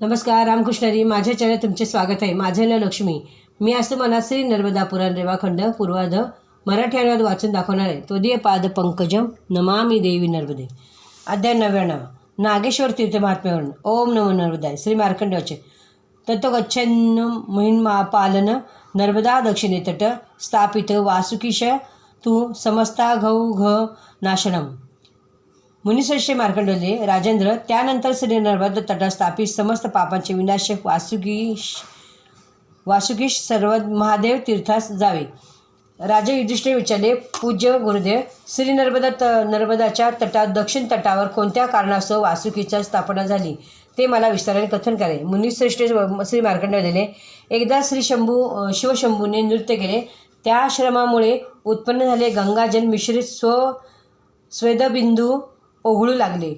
नमस्कार रामकृष्णरी माझ्या चॅनल तुमचे स्वागत आहे. माझे नाव लक्ष्मी. मी आज मला श्री नर्मदा पुराण रेवाखंड पूर्वाध मराठी अनुवाद वाचून दाखवणार आहे. त्वदीय पाद पंकजम नमामी देवी नर्मदे. अध्याय नव्याण्णव. नागेश्वर तीर्थ महात्म्यावरून ओम नमो नर्मदाय. श्री मार्कंडेवाचे तत्वगच्छन्न महिमा पालन नर्मदा दक्षिणे तट स्थापित वासुकीश तू समस्ता घौ घ नाशनम. मुनिश्रेष्ठी मार्कंडले राजेंद्र त्यानंतर श्री नर्मदा तटस्थापित समस्त पापांचे विनाशक वासुकीश वासुकीश सर्व महादेव तीर्थास जावे. राजे युधिष्ठिर विचारले पूज्य गुरुदेव श्री नर्मदा त नर्मदाच्या तटात दक्षिण तटावर कोणत्या कारणास्तव वासुकीच्या स्थापना झाली? ते मला विस्ताराने कथन करे मुनिश्रेष्ठ श्री मार्कंड दिले एकदा श्री शंभू शिवशंभूने नृत्य केले. त्या आश्रमामुळे उत्पन्न झाले गंगाजल मिश्रित स्व स्वेदबिंदू ओघळू लागले.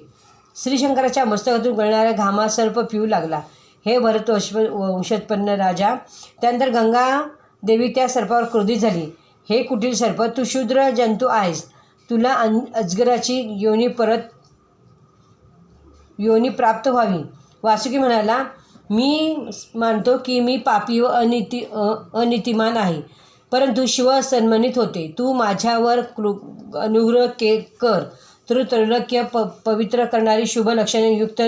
श्रीशंकराच्या मस्तकातून गळणाऱ्या घामा सर्प पिऊ लागला. हे भरत वंश वंशोत्पन्न राजा. त्यानंतर गंगा देवी त्या सर्पावर क्रोधित झाली. हे कुटील सर्प तू शूद्र जंतू आहेस. तुला अन अजगराची योनी परत योनी प्राप्त व्हावी वासुकी म्हणाला मी मानतो की मी पापी व अनिती अ, अनितिमान आहे. परंतु शिव सन्मानित होते. तू माझ्यावर कृ अनुग्रह के कर. तर प पवित्र करणारी शुभ लक्षणे युक्त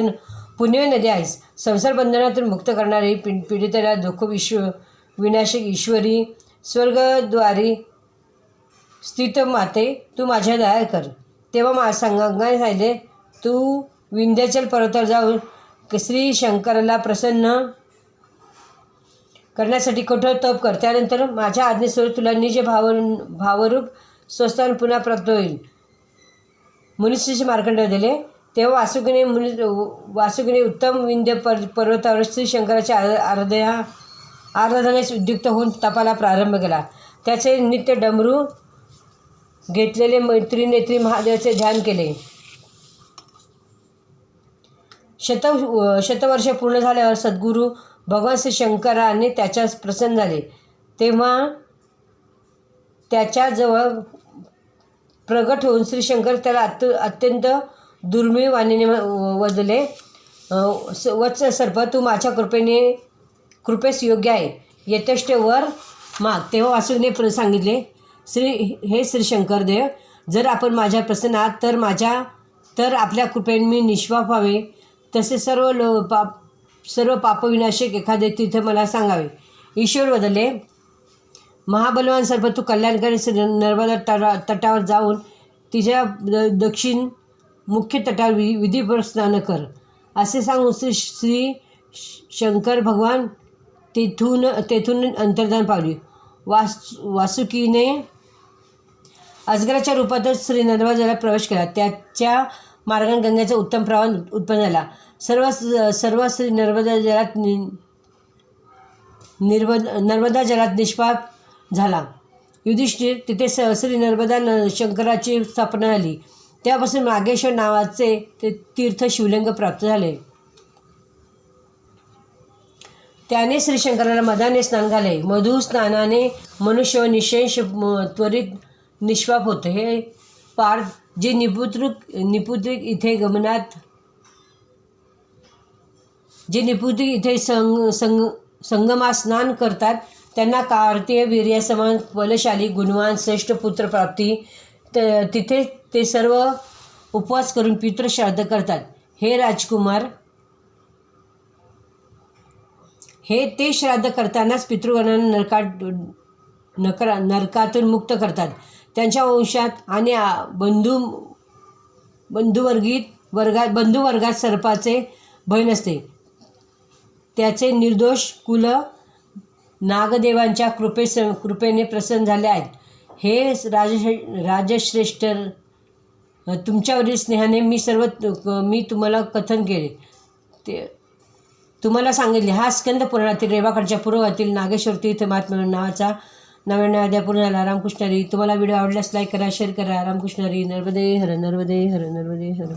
पुण्य नदी आहेस. संसार बंधनातून मुक्त करणारी पीड पीडिताला दुःख विश्व विनाशक ईश्वरी स्वर्गद्वारी स्थित माते तू माझ्या दया कर. तेव्हा मा सांगाय सांगितले तू विंध्याचल पर्वतावर जाऊन श्री शंकराला प्रसन्न करण्यासाठी कठोर तप कर. त्यानंतर माझ्या आज्ञेसोबत तुला निज भाव भावरूप स्वस्थान पुन्हा प्राप्त होईल. मुनिश्रीचे मार्कंड दिले तेव्हा वासुकीने मुनि वासुकीने उत्तम विंध्य पर पर्वतावर श्री शंकराच्या आराध्या आराधनेस उद्युक्त होऊन तपाला प्रारंभ केला. त्याचे नित्य डमरू घेतलेले मैत्री नेत्री महादेवाचे ध्यान केले. शत शतवर्ष पूर्ण झाल्यावर सद्गुरू भगवान श्री शंकराने त्याच्यास प्रसन्न झाले. तेव्हा त्याच्याजवळ प्रगट होऊन श्री शंकर त्याला अत्य अत्यंत दुर्मिळ वाणीने वदले स- वत्स सर्प तू माझ्या कृपेने कृपेस योग्य आहे. यथेष्ट वर माग. तेव्हा वासुदेवने प्र सांगितले श्री हे श्रीशंकर देव जर आपण माझ्या प्रसन्न आहात तर माझ्या तर आपल्या कृपेने मी निष्पाप व्हावे. तसे सर्व लो पाप सर्व पापविनाशक एखादे तिथे मला सांगावे. ईश्वर बदलले महाबलवान सर्प तू कल्याणकारी श्री नर्मदा तटा तटावर जाऊन तिच्या द दक्षिण मुख्य तटावर वि विधीपूर्वक स्नान कर. असे सांगून श्री श्री शंकर भगवान तेथून तेथून अंतर्धान पावली वास वासुकीने अजगराच्या रूपातच श्री नर्मदा जलात प्रवेश केला. त्याच्या मार्गाने गंगेचा उत्तम प्रवाह उत्पन्न झाला. सर्व सर्व श्री नर्मदा जलात नि निर्मद नर्मदा जलात निष्पाप झाला. युधिष्ठिर तिथे स श्री नर्मदा न शंकराची स्थापना झाली. त्यापासून नागेश्वर नावाचे ते तीर्थ शिवलिंग प्राप्त झाले. त्याने श्री शंकराला मदाने स्नान घाले. मधु स्नानाने मनुष्य निशेष त्वरित निष्पाप होते. हे पार जे निपुत्रिक निपुत्रिक इथे गमनात जे निपुत्रिक इथे संग संग संगमा स्नान करतात त्यांना कार्तीय वीर्यासमान बलशाली गुणवान श्रेष्ठ पुत्रप्राप्ती त तिथे ते सर्व उपवास करून पितृश्राद्ध करतात. हे राजकुमार हे ते श्राद्ध करतानाच पितृगणांना नरकात नकरा नरकातून मुक्त करतात. त्यांच्या वंशात आणि बंधू बंधुवर्गीत वर्गात बंधुवर्गात सर्पाचे भय नसते. त्याचे निर्दोष कुल नागदेवांच्या कृपे कृपेने प्रसन्न झाले आहेत. हे राजश्रे राजश्रेष्ठ तुमच्यावरील स्नेहाने मी सर्व मी तुम्हाला कथन केले. ते तुम्हाला सांगितले हा स्कंद पुराणातील रेवाकडच्या पूर्वातील नागेश्वर तीर्थ महात्मा नावाचा नव्याण्णव अध्याय पूर्ण झाला. रामकृष्णारी तुम्हाला व्हिडिओ आवडल्यास लाईक करा शेअर करा. रामकृष्णारी नर्मदे हर नर्मदे हर नर्मदे हर.